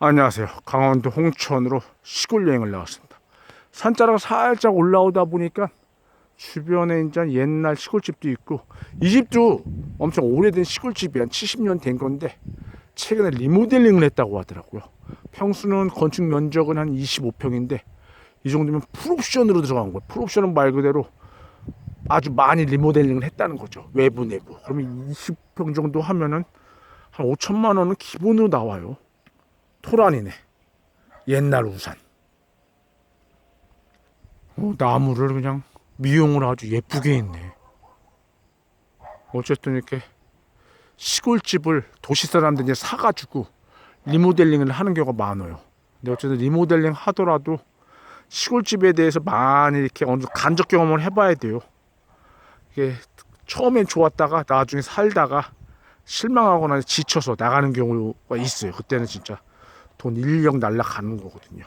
안녕하세요. 강원도 홍천으로 시골 여행을 나왔습니다. 산자락을 살짝 올라오다 보니까 주변에 이제 옛날 시골집도 있고 이 집도 엄청 오래된 시골집이 한 70년 된 건데 최근에 리모델링을 했다고 하더라고요. 평수는 건축 면적은 한 25평인데 이 정도면 풀옵션으로 들어간 거예요. 풀옵션은 말 그대로 아주 많이 리모델링을 했다는 거죠. 외부 내부. 그러면 20평 정도 하면은 한 5천만 원은 기본으로 나와요. 토란이네. 옛날 우산. 어, 나무를 그냥 미용을 아주 예쁘게 했네. 어쨌든 이렇게 시골집을 도시 사람들이 사가지고 리모델링을 하는 경우가 많아요. 근데 어쨌든 리모델링 하더라도 시골집에 대해서 많이 이렇게 어느 정도 간접 경험을 해봐야 돼요. 이게 처음엔 좋았다가 나중에 살다가 실망하거나 지쳐서 나가는 경우가 있어요. 그때는 진짜 돈 인력 날라가는 거거든요.